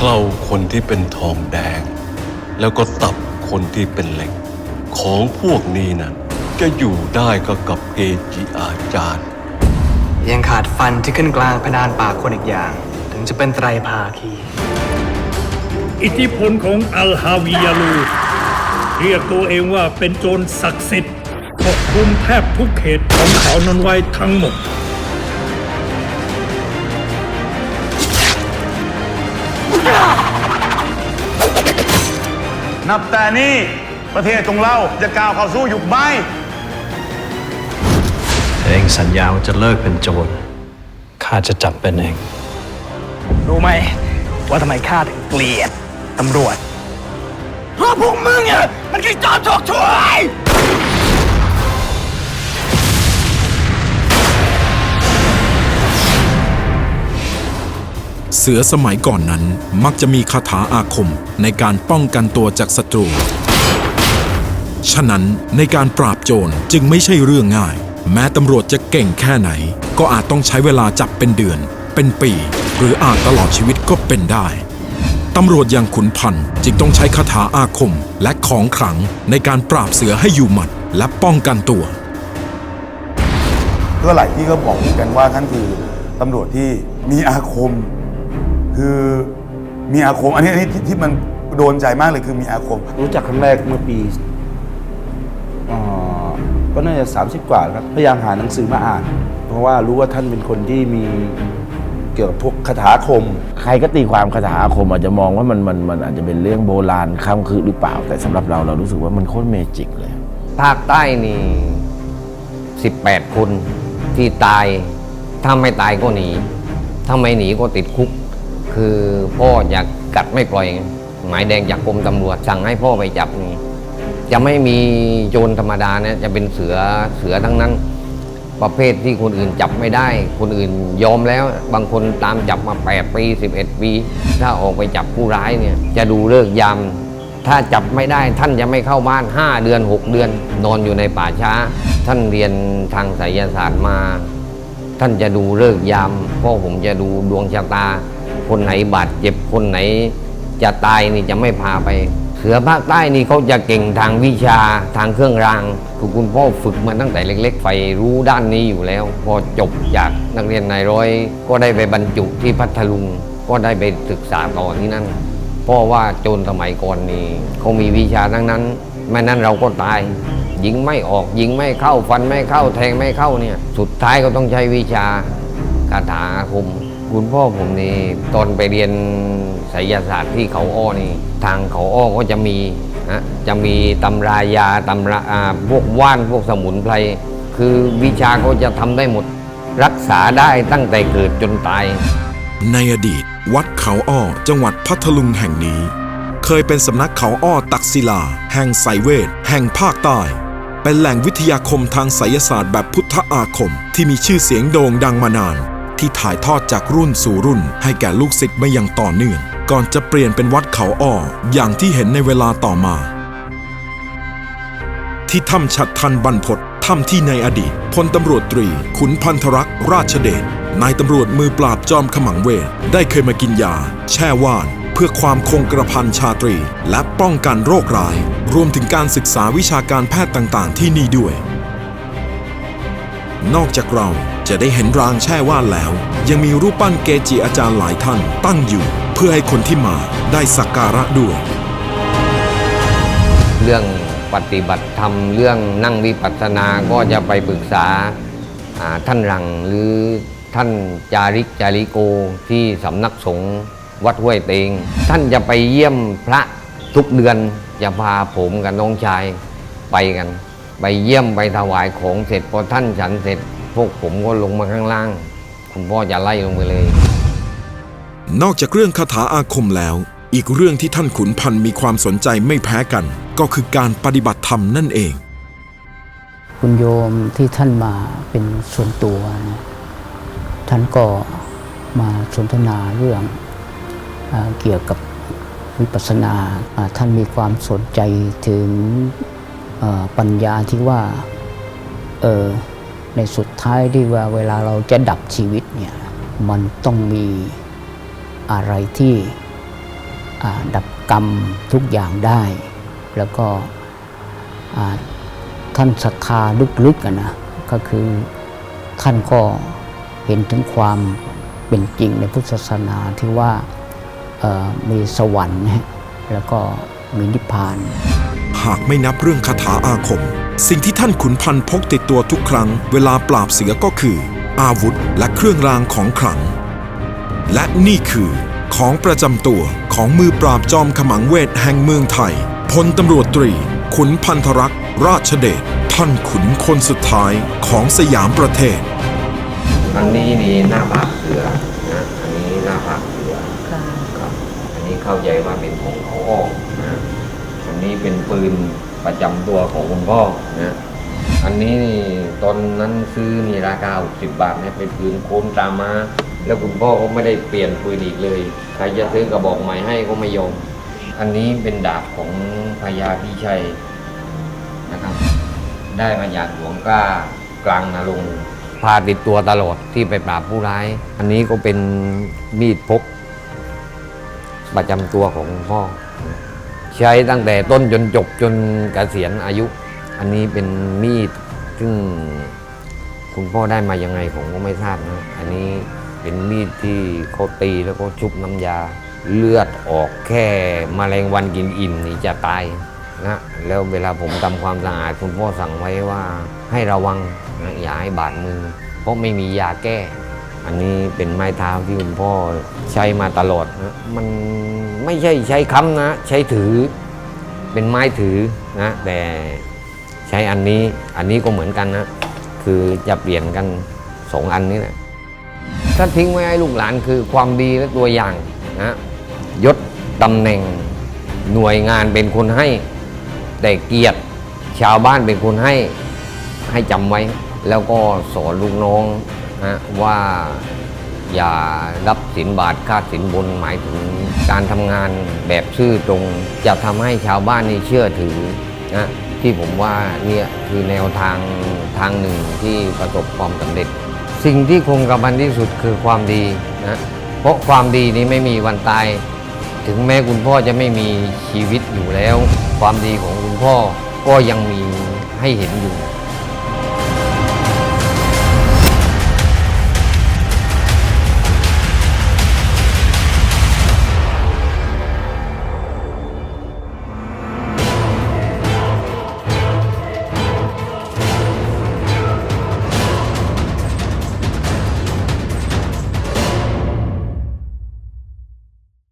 เคราคนที่เป็นทองแดง แล้วก็ตับคนที่เป็นเหล็ก ของพวกนี้นั้นจะอยู่ได้ก็กับเกจิอาจารย์ ยังขาดฟันที่ขึ้นกลางเพดานปากคนอีกอย่าง ถึงจะเป็นไตรภาคี อิทธิพลของอัลฮาวิยาลู เรียกตัวเองว่าเป็นโจรศักดิ์สิทธิ์ปกคลุมแทบทุกเขตของเขานนไว้ทั้งหมด นับแต่นี้ประเทศของเราจะก้าวเข้าสู่ยุคใหม่เองสัญญาว่าจะเลิกเป็นโจรข้าจะจับเป็นเอง รู้ไหม ว่าทำไมข้าถึงเกลียดตำรวจ เพราะพวกมึงอะมันคือจอมฉกช่วย สือสมัยก่อนนั้นมักจะมีคาถาอาคมในการป้องกันตัวจากศัตรู ฉะนั้นในการปราบโจรจึงไม่ใช่เรื่องง่าย แม้ตำรวจจะเก่งแค่ไหน ก็อาจต้องใช้เวลาจับเป็นเดือน เป็นปี หรืออาจตลอดชีวิตก็เป็นได้ตำรวจอย่างขุนพันธ์จึงต้องใช้คาถาอาคมและของขลังในการปราบเสือให้อยู่หมัดและป้องกันตัวก็หลายที่ก็บอกเหมือนกันว่าท่านคือตำรวจที่มีอาคม คือมีอาคม อันนี้อันนี้ที่ที่มันโดนใจมากเลยคือมีอาคม รู้จักครั้งแรกเมื่อปีเอ่อก็น่าจะ30 กว่าแล้วครับ พยายามหาหนังสือมาอ่าน เพราะว่ารู้ว่าท่านเป็นคนที่มีเกี่ยวกับพวกคาถาอาคม ใครก็ตีความคาถาอาคมอาจจะมองว่ามันมันมันอาจจะเป็นเรื่องโบราณค้ำคือหรือเปล่า แต่สำหรับเราเรารู้สึกว่ามันโคตรเมจิกเลย ภาคใต้นี่สิบแปดคนที่ตาย ถ้าไม่ตายก็หนี ถ้าไม่หนีก็ติดคุก คือพ่ออยากกัดไม่ปล่อยไงหมายแดงจากกรมตำรวจสั่งให้พ่อไปจับนี่จะไม่มีโจรธรรมดาเนี่ยจะเป็นเสือเสือทั้งนั้น ประเภทที่คนอื่นจับไม่ได้ คนอื่นยอมแล้ว บางคนตามจับมา 8 ปี 11 ปี ถ้าออกไปจับผู้ร้ายเนี่ยจะดูเลิกยามถ้าจับไม่ได้ท่านจะไม่เข้าบ้าน 5 เดือน 6 เดือน นอนอยู่ในป่าช้า ท่านเรียนทางไสยศาสตร์มา ท่านจะดูเลิกยามพราะผมจะดูดวงชะตา คนไหนบาดเจ็บคนไหน จะตายนี่จะไม่พาไป เสือภาคใต้นี่เขาจะเก่งทางวิชาทางเครื่องรางคือคุณพ่อฝึกมาตั้งแต่เล็ก ๆ ไฟรู้ด้านนี้อยู่แล้ว พอจบจากนักเรียนนายร้อย ก็ได้ไปบรรจุที่พัทลุงก็ได้ไปศึกษาต่อที่นั่นเพราะว่าโจรสมัยก่อนนี่เขามีวิชาทั้งนั้นไม่นั้นเราก็ตายยิงไม่ออกยิงไม่เข้าฟันไม่เข้าแทงไม่เข้าเนี่ย สุดท้ายก็ต้องใช้วิชาคาถาอาคม คุณพ่อผมนี่ตอนไปเรียนไสยศาสตร์ที่เขาอ้อนี่ ทางเขาอ้อก็จะมีนะจะมีตำรายาตำราอ่าพวกว่านพวกสมุนไพรคือวิชาเขาจะทำได้หมด รักษาได้ตั้งแต่เกิดจนตาย ในอดีต วัดเขาอ้อจังหวัดพัทลุงแห่งนี้ เคยเป็นสำนักเขาอ้อตักศิลา แห่งไสเวทแห่งภาคใต้ เป็นแหล่งวิทยาคมทางไสยศาสตร์แบบพุทธอาคม ที่มีชื่อเสียงโด่งดังมานาน ที่ถ่ายทอดจากรุ่นสู่รุ่น ให้แก่ลูกศิษย์มาอย่างต่อเนื่อง ก่อนจะเปลี่ยนเป็นวัดเขาอ้ออย่างที่เห็นในเวลาต่อมา ที่ถ้ำฉัดทันบรรพตถ้ำที่ในอดีตพลตำรวจตรี ขุนพันธรักษ์ราชเดชนายตำรวจมือปราบจอมขมังเวทได้เคยมากินยา แช่ว่าน เพื่อความคงกระพันชาตรี และป้องกันโรคร้าย รวมถึงการศึกษาวิชาการแพทย์ต่าง ๆ ที่นี่ด้วย นอกจากเราจะได้เห็นรางแช่ว่านแล้ว ยังมีรูปปั้นเกจิอาจารย์หลายท่านตั้งอยู่ เพื่อให้คนที่มาได้สักการะด้วย เรื่องปฏิบัติธรรมเรื่องนั่งวิปัสสนาก็จะไปปรึกษาท่านรังหรือท่านจาริกจาริโกที่สำนักสงฆ์วัดห้วยเตง ท่านจะไปเยี่ยมพระทุกเดือนจะพาผมกับน้องชายไปกัน ไปเยี่ยมไปถวายของเสร็จพอท่านฉันเสร็จ พวกผมก็ลงมาข้างล่าง คุณพ่อจะไล่ลงไปเลย นอกจากเรื่องคาถาอาคมแล้ว อีกเรื่องที่ท่านขุนพันธ์มีความสนใจไม่แพ้กัน ก็คือการปฏิบัติธรรมนั่นเอง คุณโยมที่ท่านมาเป็นส่วนตัวนะท่านก็มาสนทนาเรื่องอาเกี่ยวกับวิปัสสนาอ่าท่านมีความสนใจถึงอ่า ปัญญาที่ว่าเออในสุดท้ายที่ว่าเวลาเราจะดับชีวิตเนี่ยมันต้องมีอะไรที่ดับกรรมทุกอย่างได้ แล้วก็ท่านศรัทธาลึกๆอะนนะก็คือท่านก็เห็นถึงความเป็นจริงในพุทธศาสนาที่ว่ามีสวรรค์แล้วก็มีนิพพานากไม่นับเรื่องคาถาอาคม สิ่งที่ท่านขุนพันธ์พกติดตัวทุกครั้ง เวลาปราบเสือก็คือ อาวุธและเครื่องรางของขลัง และนี่คือของประจำตัวของมือปราบจอมขมังเวทแห่งเมืองไทยพลตำรวจตรี ขุนพันธรักษ์ราชเดชท่านขุนคนสุดท้ายของสยามประเทศ อันนี้นี่หน้าผากเสือนะ อันนี้หน้าผากเสือครับอันนี้เข้าใจว่าเป็นของเขาออก นี้เป็นปืนประจำตัวของคุณพ่อนะอันนี้นี่ตอนนั้นซื้อนี่ราคา 60 บาทเนี่ยเป็นปืนโค้นตามมา แล้วคุณพ่อก็ไม่ได้เปลี่ยนปืนอีกเลย ใครจะซื้อกระบอกใหม่ให้ก็ไม่ยอมอันนี้เป็นดาบของพญาพิชัยนะครับ ได้มาจากหลวงกล้ากลางนาลงพาติดตัวตลอดที่ไปปราบผู้ร้าย อันนี้ก็เป็นมีดพกประจำตัวของพ่อ ใช้ตั้งแต่ต้นจนจบจนเกษียณอายุ อันนี้เป็นมีดซึ่งคุณพ่อได้มายังไงผมก็ไม่ทราบนะ อันนี้เป็นมีดที่เขาตีแล้วก็ชุบน้ำยา เลือดออกแค่มแมลงวันกินอิ่มนี่จะตายนะแล้วเวลาผมทำความสะอาดคุณพ่อสั่งไว้ว่าให้ระวังนะอย่าให้บาดมือ เพราะไม่มียาแก้ อันนี้เป็นไม้เท้าที่คุณพ่อใช้มาตลอดนะมัน ไม่ใช่ใช้ค้ำนะ ใช้ถือ เป็นไม้ถือนะแต่ใช้อันนี้อันนี้ก็เหมือนกันนะ คือจะเปลี่ยนกันสองอันนี้แหละถ้าทิ้งไว้ให้ลูกหลานคือความดีและตัวอย่างนะยศตำแหน่งหน่วยงานเป็นคนให้ แต่เกียรติชาวบ้านเป็นคนให้ให้จำไว้ แล้วก็สอนลูกน้องนะว่า อย่ารับสินบาทค่าสินบนหมายถึงการทำงานแบบซื่อตรง จะทำให้ชาวบ้านนี่เชื่อถือนะที่ผมว่าเนี่ยคือแนวทางทางหนึ่งที่ประสบความสำเร็จ สิ่งที่คงกระพันที่สุดคือความดีนะเพราะความดีนี้ไม่มีวันตาย ถึงแม้คุณพ่อจะไม่มีชีวิตอยู่แล้ว ความดีของคุณพ่อก็ยังมีให้เห็นอยู่